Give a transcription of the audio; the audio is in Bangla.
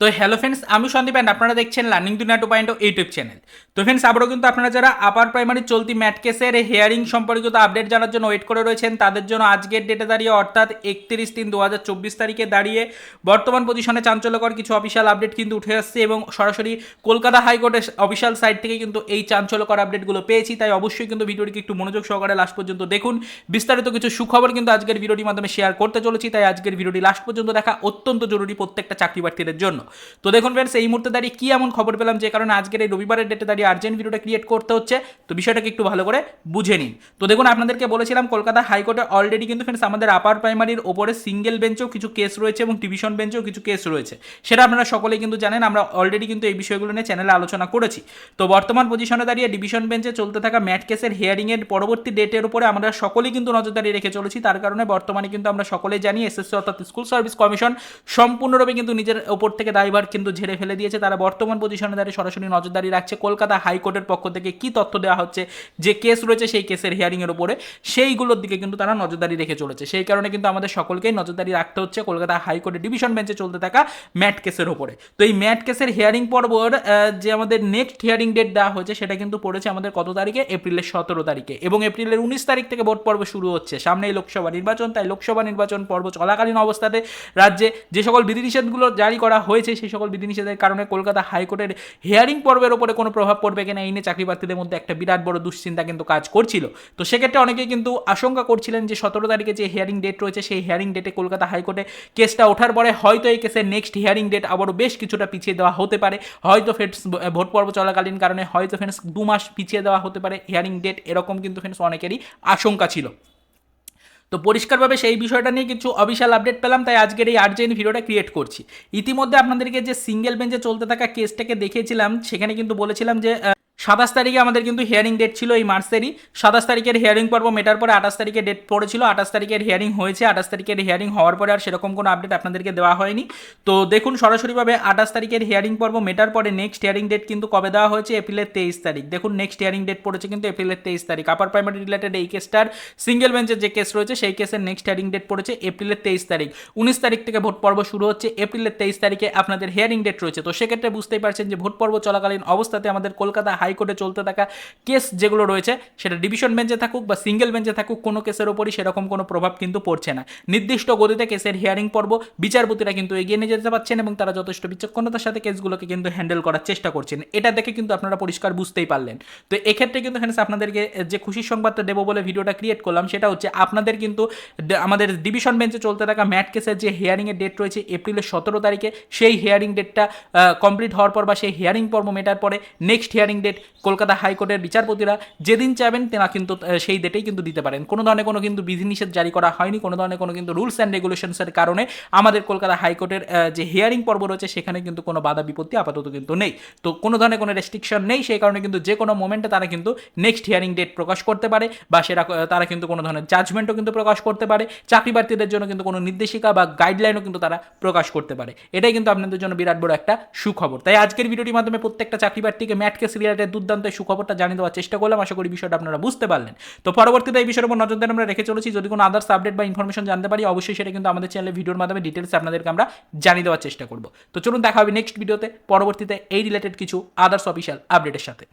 তো হ্যালো ফ্রেন্ডস আমি সন্দীপ অ্যান্ড আপনারা দেখছেন learning to point YouTube channel তো ফ্রেন্ডস আবারও কিন্তু আপনারা যারা আপার প্রাইমারি চলতি ম্যাট কেসের হেয়ারিং সম্পর্কিত আপডেট জানার জন্য ওয়েট করে রয়েছেন, তাদের জন্য আজকের ডেটে দাঁড়িয়ে অর্থাৎ একত্রিশ তিন দু হাজার চব্বিশ তারিখে দাঁড়িয়ে বর্তমান পজিশনে চাঞ্চল্যকর কিছু অফিসিয়াল আপডেট কিন্তু উঠে আসছে এবং সরাসরি কলকাতা হাইকোর্টের অফিসিয়াল সাইট থেকে কিন্তু এই চাঞ্চল্যকর আপডেটগুলো পেয়েছি, তাই অবশ্যই কিন্তু ভিডিওটিকে একটু মনোযোগ সহকারে লাস্ট পর্যন্ত দেখুন। বিস্তারিত কিছু সুখবর কিন্তু আজকের ভিডিওটির মাধ্যমে শেয়ার করতে চলেছি, তাই আজকের ভিডিওটি লাস্ট পর্যন্ত দেখা অত্যন্ত জরুরি প্রত্যেকটা চাকরি প্রার্থীদের জন্য। তো দেখুন ফ্রেন্ডস এই মুহূর্তে দাঁড়িয়ে কি এমন খবর পেলাম যে কারণে আজকের এই রবিবারের ডেটে দাঁড়িয়ে আর্জেন্ট ভিডিওটা ক্রিয়েট করতে হচ্ছে? তো বিষয়টাকে একটু ভালো করে বুঝে নিন। তো দেখুন, আপনাদেরকে বলেছিলাম কলকাতা হাইকোর্টে অলরেডি কিন্তু ফ্রেন্ডস আমাদের আপার প্রাইমারির ওপরে সিঙ্গেল বেঞ্চেও কিছু কেস রয়েছে এবং ডিভিশন বেঞ্চেও কিছু কেস রয়েছে। সেটা আপনারা সকলেই কিন্তু জানেন, আমরা অলরেডি কিন্তু এই বিষয়গুলো নিয়ে চ্যানেলে আলোচনা করেছি। তো বর্তমান পজিশনে দাঁড়িয়ে ডিভিশন বেঞ্চে চলতে থাকা ম্যাট কেসের হিয়ারিংয়ের পরবর্তী ডেটের উপরে আমরা সকলেই কিন্তু নজরদারি রেখে চলেছি। তার কারণে বর্তমানে কিন্তু আমরা সকলেই জানি এসএসসি অর্থাৎ স্কুল সার্ভিস কমিশন সম্পূর্ণরূপে কিন্তু নিজের ওপর থেকে দায়ভার কিন্তু ঝেড়ে ফেলে দিয়েছে। তারা বর্তমান পজিশনে দাঁড়িয়ে সরাসরি নজরদারি রাখছে। কলকাতা হাইকোর্টের পক্ষ থেকে কি তথ্য দেওয়া হচ্ছে, যে কেস রয়েছে সেই কেসের হিয়ারিংয়ের উপরে, সেইগুলোর দিকে কিন্তু তারা নজরদারি রেখে চলেছে। সেই কারণে কিন্তু আমাদের সকলকেই নজরদারি রাখতে হচ্ছে কলকাতা হাইকোর্টের ডিভিশন বেঞ্চে চলতে থাকা ম্যাট কেসের উপরে। তো এই ম্যাট কেসের হিয়ারিং পর্বর যে আমাদের নেক্সট হিয়ারিং ডেট দেওয়া হয়েছে, সেটা কিন্তু পড়েছে আমাদের কত তারিখে? এপ্রিলের সতেরো তারিখে। এবং এপ্রিলের উনিশ তারিখ থেকে ভোট পর্ব শুরু হচ্ছে। সামনেই লোকসভা নির্বাচন, তাই লোকসভা নির্বাচন পর্ব চলাকালীন অবস্থাতে রাজ্যে যে সকল বিধিনিষেধগুলো জারি করা হয়েছে সেই সকল বিধিনিষেধের কারণে কলকাতা হাইকোর্টের হিয়ারিং পর্বের ওপরে কোনো প্রভাব পড়বে কিনা এই নিয়ে চাকরি প্রার্থীদের মধ্যে একটা বিরাট বড় দুশ্চিন্তা কিন্তু কাজ করছিল। তো সেক্ষেত্রে অনেকেই কিন্তু আশঙ্কা করছিলেন যে সতেরো তারিখে যে হিয়ারিং ডেট রয়েছে সেই হিয়ারিং ডেটে কলকাতা হাইকোর্টে কেসটা ওঠার পরে হয়তো এই কেসের নেক্সট হিয়ারিং ডেট আবারও বেশ কিছুটা পিছিয়ে দেওয়া হতে পারে। হয়তো ফ্রেন্ডস ভোট পর্ব চলাকালীন কারণে হয়তো ফ্রেন্ডস দু মাস পিছিয়ে দেওয়া হতে পারে। হিয়ারিং ডেট এরকম কিন্তু ফ্রেন্ডস অনেকেরই আশঙ্কা ছিল। তো পরিষ্কারভাবে সেই বিষয়টা নিয়ে কিছু অফিসিয়াল আপডেট পেলাম, তাই আজকের এই আর্জেন্ট ভিডিওটা ক্রিয়েট করছি। ইতিমধ্যে আপনাদেরকে যে সিঙ্গেল বেঞ্চে চলতে থাকা কেসটাকে দেখিয়েছিলাম, সেখানে কিন্তু বলেছিলাম যে সাতাশ তারিখে আমাদের কিন্তু হিয়ারিং ডেট ছিল এই মার্চেরই সাতাশ তারিখের হিয়ারিং পর্ব মেটার পরে আঠাশ তারিখে ডেট পড়েছিল। আঠাশ তারিখের হিয়ারিং হয়েছে। আঠাশ তারিখের হিয়ারিং হওয়ার পরে আর সেরকম কোনো আপডেট আপনাদেরকে দেওয়া হয়নি। তো দেখুন, সরাসরিভাবে আঠাশ তারিখের হিয়ারিং পর্ব মেটার পরে নেক্সট হিয়ারিং ডেট কিন্তু কবে দেওয়া হয়েছে? এপ্রিলের তেইশ তারিখ। দেখুন নেক্সট হিয়ারিং ডেট পড়েছে কিন্তু এপ্রিলের তেইশ তারিখ। আপার প্রাইমারি রিলেটেড এই কেসটার সিঙ্গেল বেঞ্চের যে কেস রয়েছে, সেই কেসের নেক্সট হিয়ারিং ডেট পড়েছে এপ্রিলের তেইশ তারিখ। উনিশ তারিখ থেকে ভোট পর্ব শুরু হচ্ছে এপ্রিলের তেইশ তারিখে আপনাদের হিয়ারিং ডেট রয়েছে। তো সেক্ষেত্রে বুঝতেই পারছেন যে ভোট পর্ব চলাকালীন অবস্থাতে আমাদের কলকাতা হাইকোর্টে চলতে থাকা কেস যেগুলো রয়েছে, সেটা ডিভিশন বেঞ্চে থাকুক বা সিঙ্গেল বেঞ্চে থাকুক, কোনো কেসের ওপরই সেরকম কোনো প্রভাব কিন্তু পড়ছে না। নির্দিষ্ট গতিতে কেসের হিয়ারিং পর্ব, বিচারপতিরা কিন্তু এগিয়ে নিয়ে যেতে পারছেন এবং তারা যথেষ্ট বিচক্ষণতার সাথে কেসগুলোকে কিন্তু হ্যান্ডেল করার চেষ্টা করছেন। এটা দেখে কিন্তু আপনারা পরিষ্কার বুঝতেই পারলেন। তো এক্ষেত্রে কিন্তু ফ্রেন্ডস আপনাদেরকে যে খুশির সংবাদটা দেবো বলে ভিডিওটা ক্রিয়েট করলাম, সেটা হচ্ছে আপনাদের কিন্তু আমাদের ডিভিশন বেঞ্চে চলতে থাকা ম্যাট কেসের যে হিয়ারিংয়ের ডেট রয়েছে, এপ্রিলের সতেরো তারিখে, সেই হিয়ারিং ডেটটা কমপ্লিট হওয়ার পর বা সেই হিয়ারিং পর্ব মেটার পরে নেক্সট হিয়ারিং ডেট কলকাতা হাইকোর্টের বিচারপতিরা যেদিন চাইবেন তেনা কিন্তু সেই ডেটেই কিন্তু দিতে পারেন। কোনো ধরনের কোনো কিন্তু বিধিনিষেধ জারি করা হয়নি, কোনো ধরনের কোনো কিন্তু রুলস অ্যান্ড রেগুলেশনসের কারণে আমাদের কলকাতা হাইকোর্টের যে হিয়ারিং পর্ব রয়েছে সেখানে কিন্তু কোনো বাধা বিপত্তি আপাতত কিন্তু নেই। তো কোনো ধরনের কোনো রেস্ট্রিকশন নেই, সেই কারণে কিন্তু যে কোনো মোমেন্টে তারা কিন্তু নেক্সট হিয়ারিং ডেট প্রকাশ করতে পারে বা সেটা তারা কিন্তু কোনো ধরনের জাজমেন্টও কিন্তু প্রকাশ করতে পারে। চাকরি প্রার্থীদের জন্য কিন্তু কোনো নির্দেশিকা বা গাইডলাইনও কিন্তু তারা প্রকাশ করতে পারে। এটাই কিন্তু আপনাদের জন্য বিরাট বড় একটা সুখবর। তাই আজকের ভিডিওটির মাধ্যমে প্রত্যেকটা চাকরি প্রার্থীকে ম্যাট কেস রিলেটেড দুর্দান্ত এই সুখবরটা জানিয়ে দেওয়ার চেষ্টা করলাম। আশা করি বিষয়টা আপনারা বুঝতে পারলেন। তো পরবর্তীতে এই বিষয়ের উপর নজর নজরদারি আমরা রেখে চলেছি। যদি কোনো আদার্স আপডেট বা ইনফরমেশন জানতে পারি, অবশ্যই সেটা কিন্তু আমাদের চ্যানেলে ভিডিওর মাধ্যমে ডিটেলস আপনাদেরকে আমরা জানিয়ে দেওয়ার চেষ্টা করব। তো চলুন দেখা হবে নেক্সট ভিডিওতে পরবর্তীতে এই রিলেটেড কিছু আদার্স অফিসিয়াল আপডেটের সাথে।